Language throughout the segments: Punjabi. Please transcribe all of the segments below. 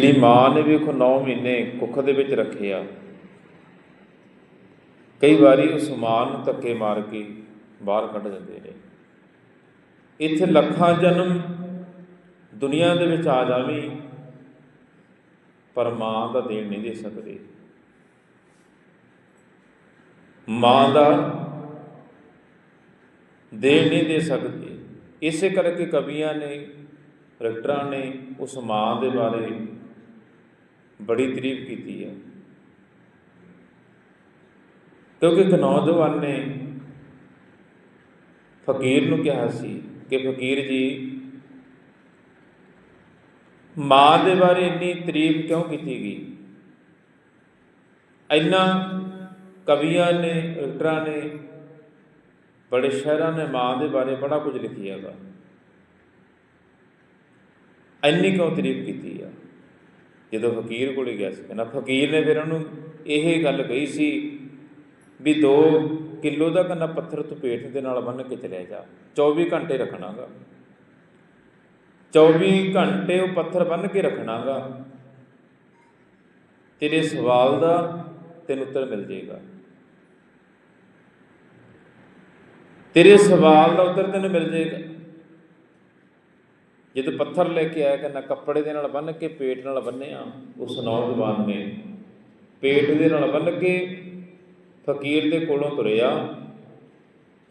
ਜਿਹੜੀ ਮਾਂ ਨੇ ਵੇਖੋ 9 ਮਹੀਨੇ ਕੁੱਖ ਦੇ ਵਿੱਚ ਰੱਖਿਆ ਕਈ ਵਾਰੀ ਉਸ ਮਾਂ ਨੂੰ ਧੱਕੇ ਮਾਰ ਕੇ ਬਾਹਰ ਕੱਢ ਦਿੰਦੇ ਨੇ। ਇੱਥੇ ਲੱਖਾਂ ਜਨਮ ਦੁਨੀਆ ਦੇ ਵਿੱਚ ਆ ਜਾਵੇ, ਪਰ ਮਾਂ ਦਾ ਦੇਣ ਨਹੀਂ ਦੇ ਸਕਦੇ। ਮਾਂ ਦਾ ਦੇਣ ਨਹੀਂ ਦੇ ਸਕਦੇ। ਇਸੇ ਕਰਕੇ ਕਵੀਆਂ ਨੇ, ਰਕਟਰਾਂ ਨੇ ਉਸ ਮਾਂ ਦੇ ਬਾਰੇ ਬੜੀ ਤਾਰੀਫ ਕੀਤੀ ਹੈ। ਕਿਉਂਕਿ ਇੱਕ ਨੌਜਵਾਨ ਨੇ ਫਕੀਰ ਨੂੰ ਕਿਹਾ ਸੀ ਕਿ ਫਕੀਰ ਜੀ, ਮਾਂ ਦੇ ਬਾਰੇ ਇੰਨੀ ਤਾਰੀਫ ਕਿਉਂ ਕੀਤੀ ਗਈ? ਇੰਨਾ ਕਵੀਆਂ ਨੇ ਰਕਟਰਾਂ ਨੇ, ਬੜੇ ਸ਼ਾਇਰਾਂ ਨੇ ਮਾਂ ਦੇ ਬਾਰੇ ਬੜਾ ਕੁਝ ਲਿਖਿਆ ਹੈਗਾ ਇੰਨੀ ਕਿਉਂ ਤਾਰੀਫ ਕੀਤੀ ਆ? ਜਦੋਂ ਫਕੀਰ ਕੋਲੇ ਗਿਆ ਸੀ, ਕਹਿੰਦਾ ਫਕੀਰ ਨੇ ਫਿਰ ਉਹਨੂੰ ਇਹ ਗੱਲ ਕਹੀ ਸੀ ਵੀ 2 ਕਿਲੋ ਦਾ ਕੰਨਾ ਪੱਥਰ ਤੂੰ ਪੇਟ ਦੇ ਨਾਲ ਬੰਨ ਕੇ ਚਲਿਆ ਜਾ 24 ਘੰਟੇ ਰੱਖਣਾਗਾ। 24 ਘੰਟੇ ਉਹ ਪੱਥਰ ਬੰਨ ਕੇ ਰੱਖਣਾਗਾ। ਤੇਰੇ ਸਵਾਲ ਦਾ ਤੈਨੂੰ ਉੱਤਰ ਮਿਲ ਜਾਏਗਾ। ਤੇਰੇ ਸਵਾਲ ਦਾ ਉੱਤਰ ਤੈਨੂੰ ਮਿਲ ਜਾਏਗਾ। ਜਦੋਂ ਪੱਥਰ ਲੈ ਕੇ ਆਇਆ ਕਹਿੰਦਾ ਕੱਪੜੇ ਦੇ ਨਾਲ ਬੰਨ ਕੇ, ਪੇਟ ਨਾਲ ਬੰਨਿਆ ਉਸ ਨੌਜਵਾਨ ਨੇ। ਪੇਟ ਦੇ ਨਾਲ ਬੰਨ ਕੇ ਫਕੀਰ ਦੇ ਕੋਲੋਂ ਤੁਰਿਆ।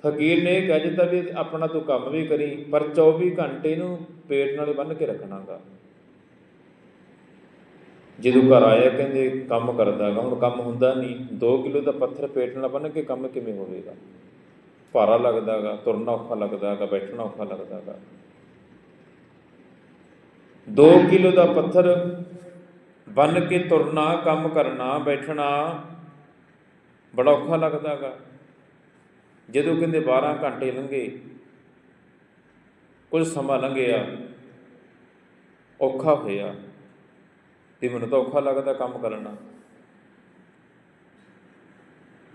ਫਕੀਰ ਨੇ ਇਹ ਕਹਿ ਦਿੱਤਾ ਵੀ ਆਪਣਾ ਤੂੰ ਕੰਮ ਵੀ ਕਰੀ, ਪਰ 24 ਘੰਟੇ ਨੂੰ ਪੇਟ ਨਾਲ ਬੰਨ ਕੇ ਰੱਖਣਾਗਾ। ਜਦੋਂ ਘਰ ਆਇਆ ਕਹਿੰਦੇ ਕੰਮ ਕਰਦਾਗਾ, ਹੁਣ ਕੰਮ ਹੁੰਦਾ ਨਹੀਂ। 2 ਕਿਲੋ ਦਾ ਪੱਥਰ ਪੇਟ ਨਾਲ ਬੰਨ ਕੇ ਕੰਮ ਕਿਵੇਂ ਹੋਵੇਗਾ? ਭਾਰਾ ਲੱਗਦਾਗਾ, ਤੁਰਨਾ ਔਖਾ ਲੱਗਦਾਗਾ, ਬੈਠਣਾ ਔਖਾ ਲੱਗਦਾਗਾ। 2 ਕਿਲੋ ਦਾ ਪੱਥਰ ਬੰਨ ਕੇ ਤੁਰਨਾ, ਕੰਮ ਕਰਨਾ, ਬੈਠਣਾ ਬੜਾ ਔਖਾ ਲੱਗਦਾਗਾ ਜਦੋਂ ਕਹਿੰਦੇ 12 ਘੰਟੇ ਲੰਘੇ, ਕੁਝ ਸਮਾਂ ਲੰਘਿਆ, ਔਖਾ ਹੋਇਆ ਤੇ ਮੈਨੂੰ ਤਾਂ ਔਖਾ ਲੱਗਦਾ ਕੰਮ ਕਰਨਾ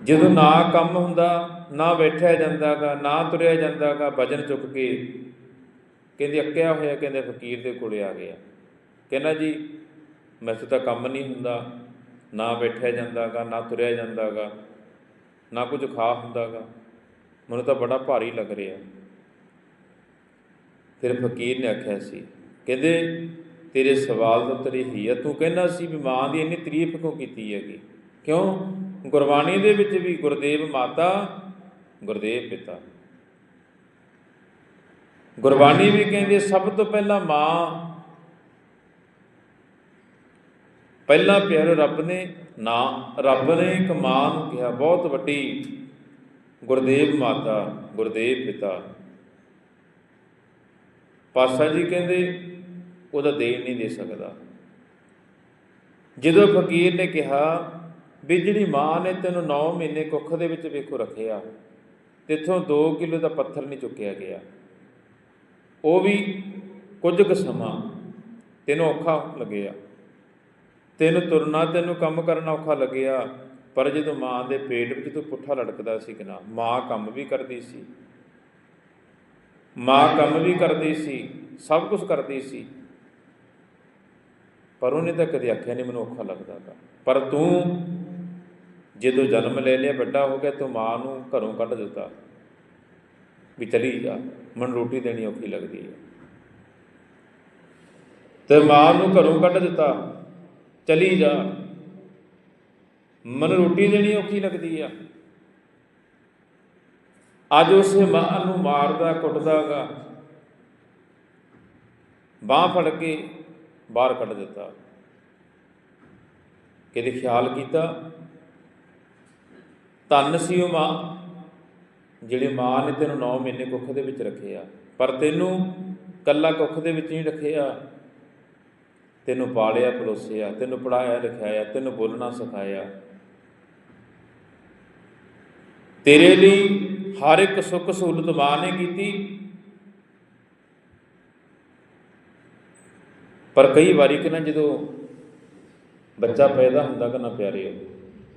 ਜਦੋਂ ਨਾ ਕੰਮ ਹੁੰਦਾ, ਨਾ ਬੈਠਿਆ ਜਾਂਦਾਗਾ ਨਾ ਤੁਰਿਆ ਜਾਂਦਾਗਾ ਵਜਨ ਚੁੱਕ ਕੇ ਕਹਿੰਦੇ ਅੱਕਿਆ ਹੋਇਆ, ਕਹਿੰਦੇ ਫਕੀਰ ਦੇ ਕੋਲੇ ਆ ਗਿਆ। ਕਹਿੰਦਾ ਜੀ, ਮੈਥੋਂ ਤਾਂ ਕੰਮ ਨਹੀਂ ਹੁੰਦਾ, ਨਾ ਬੈਠਿਆ ਜਾਂਦਾਗਾ, ਨਾ ਤੁਰਿਆ ਜਾਂਦਾਗਾ, ਨਾ ਕੁਝ ਖਾ ਹੁੰਦਾਗਾ। ਮੈਨੂੰ ਤਾਂ ਬੜਾ ਭਾਰੀ ਲੱਗ ਰਿਹਾ। ਫਿਰ ਫਕੀਰ ਨੇ ਆਖਿਆ ਸੀ, ਕਹਿੰਦੇ ਤੇਰੇ ਸਵਾਲ ਦਾ ਉੱਤਰ ਇਹੀ ਹੈ ਤੂੰ ਕਹਿੰਦਾ ਸੀ ਵੀ ਮਾਂ ਦੀ ਇੰਨੀ ਤਾਰੀਫ ਕਿਉਂ ਕੀਤੀ ਹੈਗੀ? ਕਿਉਂ? ਗੁਰਬਾਣੀ ਦੇ ਵਿੱਚ ਵੀ ਗੁਰਦੇਵ ਮਾਤਾ, ਗੁਰਦੇਵ ਪਿਤਾ। ਗੁਰਬਾਣੀ ਵੀ ਕਹਿੰਦੀ ਸਭ ਤੋਂ ਪਹਿਲਾਂ ਮਾਂ, ਪਹਿਲਾਂ ਪਿਆਰ ਰੱਬ ਨੇ, ਨਾ, ਰੱਬ ਨੇ ਇੱਕ ਮਾਂ ਨੂੰ ਕਿਹਾ, ਬਹੁਤ ਵੱਡੀ ਗੁਰਦੇਵ ਮਾਤਾ, ਗੁਰਦੇਵ ਪਿਤਾ। ਪਾਸਾ ਜੀ ਕਹਿੰਦੇ, ਉਹਦਾ ਦੇਣ ਨਹੀਂ ਦੇ ਸਕਦਾ। ਜਦੋਂ ਫਕੀਰ ਨੇ ਕਿਹਾ ਵੀ ਜਿਹੜੀ ਮਾਂ ਨੇ ਤੈਨੂੰ 9 ਮਹੀਨੇ ਕੁੱਖ ਦੇ ਵਿੱਚ ਵੇਖੋ ਰੱਖਿਆ ਤਿੱਥੋਂ 2 ਕਿਲੋ ਦਾ ਪੱਥਰ ਨਹੀਂ ਚੁੱਕਿਆ ਗਿਆ। ਉਹ ਵੀ ਕੁਝ ਕੁ ਸਮਾਂ ਤੈਨੂੰ ਔਖਾ ਲੱਗਿਆ। ਤੈਨੂੰ ਤੁਰਨਾ, ਤੈਨੂੰ ਕੰਮ ਕਰਨਾ ਔਖਾ ਲੱਗਿਆ, ਪਰ ਜਦੋਂ ਮਾਂ ਦੇ ਪੇਟ ਵਿੱਚ ਤੂੰ ਪੁੱਠਾ ਲੜਕਦਾ ਸੀ ਕਿ ਨਾ, ਮਾਂ ਕੰਮ ਵੀ ਕਰਦੀ ਸੀ। ਮਾਂ ਕੰਮ ਵੀ ਕਰਦੀ ਸੀ, ਸਭ ਕੁਝ ਕਰਦੀ ਸੀ। ਪਰ ਉਹਨੇ ਤਾਂ ਕਦੇ ਆਖਿਆ ਨਹੀਂ ਮੈਨੂੰ ਔਖਾ ਲੱਗਦਾ ਲੱਗਦਾਗਾ। ਪਰ ਤੂੰ ਜਦੋਂ ਜਨਮ ਲੈ ਲਿਆ, ਵੱਡਾ ਹੋ ਗਿਆ, ਤੂੰ ਮਾਂ ਨੂੰ ਘਰੋਂ ਕੱਢ ਦਿੱਤਾ। ਵੀ ਚਲੀ ਜਾ। ਮਨ ਰੋਟੀ ਦੇਣੀ ਔਖੀ ਲੱਗਦੀ ਹੈ। ਤੇ ਮਾਂ ਨੂੰ ਘਰੋਂ ਕੱਢ ਦਿੱਤਾ, ਚਲੀ ਜਾ। ਮਨ ਰੋਟੀ ਦੇਣੀ ਔਖੀ ਲੱਗਦੀ ਆ। ਅੱਜ ਉਸੇ ਮਾਂ ਨੂੰ ਮਾਰਦਾ, ਕੁੱਟਦਾਗਾ। ਬਾਹ ਫੜ ਕੇ ਬਾਹਰ ਕੱਢ ਦਿੱਤਾ। ਕਿਤੇ ਖਿਆਲ ਕੀਤਾ, ਧੰਨ ਸੀ ਉਹ ਮਾਂ। ਜਿਹੜੇ ਮਾਂ ਨੇ ਤੈਨੂੰ 9 ਮਹੀਨੇ ਕੁੱਖ ਦੇ ਵਿੱਚ ਰੱਖਿਆ ਪਰ ਤੈਨੂੰ ਕੱਲਾ ਕੁੱਖ ਦੇ ਵਿੱਚ ਨਹੀਂ ਰੱਖਿਆ ਤੈਨੂੰ ਪਾਲਿਆ, ਪਲੋਸਿਆ, ਤੈਨੂੰ ਪੜਾਇਆ ਲਿਖਾਇਆ, ਤੈਨੂੰ ਬੋਲਣਾ, ਸਿਖਾਇਆ। ਤੇਰੇ ਲਈ ਹਰ ਇੱਕ ਸੁੱਖ ਸਹੂਲਤ ਮਾਂ ਨੇ ਕੀਤੀ। ਪਰ ਕਈ ਵਾਰੀ ਕਿ ਨਾ ਜਦੋਂ ਬੱਚਾ ਪੈਦਾ ਹੁੰਦਾ ਕਿ ਨਾ ਪਿਆਰੇ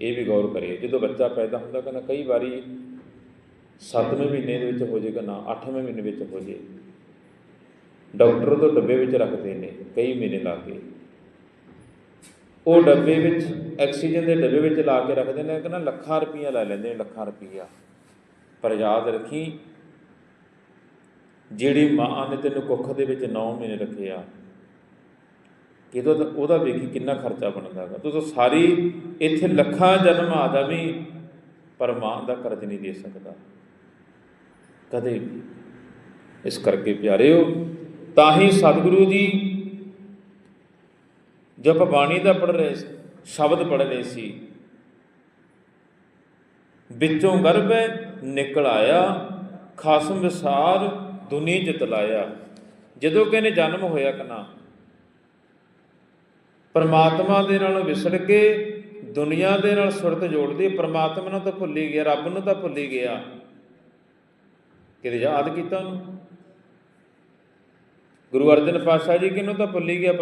ਇਹ ਵੀ ਗੌਰ ਕਰੀਏ ਜਦੋਂ ਬੱਚਾ ਪੈਦਾ ਹੁੰਦਾ ਕਿ ਨਾ ਕਈ ਵਾਰੀ 7ਵੇਂ ਮਹੀਨੇ ਦੇ ਵਿੱਚ ਹੋ ਜਾਏਗਾ, ਨਾ 8ਵੇਂ ਮਹੀਨੇ ਵਿੱਚ ਹੋ ਜੇ ਡਾਕਟਰ ਤੋਂ ਡੱਬੇ ਵਿੱਚ ਰੱਖਦੇ ਨੇ, ਕਈ ਮਹੀਨੇ ਲਾ ਕੇ। ਉਹ ਡੱਬੇ ਵਿੱਚ, ਆਕਸੀਜਨ ਦੇ ਡੱਬੇ ਵਿੱਚ ਲਾ ਕੇ ਰੱਖਦੇ ਨੇ, ਕਹਿੰਦਾ ਲੱਖਾਂ ਰੁਪਈਆ ਲੈ ਲੈਂਦੇ ਨੇ, ਲੱਖਾਂ ਰੁਪਈਆ। ਪਰ ਯਾਦ ਰੱਖੀ, ਜਿਹੜੀ ਮਾਂ ਨੇ ਤੈਨੂੰ ਕੁੱਖ ਦੇ ਵਿੱਚ 9 ਮਹੀਨੇ ਰੱਖਿਆ ਕਿਦੋਂ ਉਹਦਾ ਵੇਖੀ ਕਿੰਨਾ ਖਰਚਾ ਬਣਦਾ ਹੈਗਾ। ਤੂੰ ਤਾਂ ਸਾਰੀ ਇੱਥੇ ਲੱਖਾਂ ਜਨਮ ਆਦਾ ਵੀ ਪਰ ਮਾਂ ਦਾ ਕਰਜ਼ ਨਹੀਂ ਦੇ ਸਕਦਾ। ਕਦੇ ਵੀ ਇਸ ਕਰਕੇ ਪਿਆਰਿਓ, ਤਾਂ ਹੀ ਸਤਿਗੁਰੂ ਜੀ ਜਪ ਬਾਣੀ ਦਾ ਪੜ੍ਹ ਰਹੇ ਸ਼ਬਦ ਪੜ੍ਹ ਰਹੇ ਸੀ, ਵਿੱਚੋਂ ਗਰਭ ਨਿਕਲ ਆਇਆ, ਖਾਸਮ ਵਿਸਾਰ ਦੁਨੀ ਜਤਲਾਇਆ ਜਦੋਂ ਕਹਿੰਦੇ ਜਨਮ ਹੋਇਆ ਕਨਾ ਪਰਮਾਤਮਾ ਦੇ ਨਾਲ ਵਿਸੜ ਕੇ ਦੁਨੀਆ ਦੇ ਨਾਲ ਸੁਰਤ ਜੋੜਦੀ, ਪਰਮਾਤਮਾ ਨੂੰ ਤਾਂ ਭੁੱਲੀ ਗਿਆ, ਰੱਬ ਨੂੰ ਤਾਂ ਭੁੱਲੀ ਗਿਆ। ਕਿਤੇ ਯਾਦ ਕੀਤਾ ਉਹਨੂੰ? ਗੁਰੂ ਅਰਜਨ ਪਾਤਸ਼ਾਹ ਜੀ ਕਿਹਨੂੰ ਤਾਂ ਭੁੱਲੀ ਗਿਆ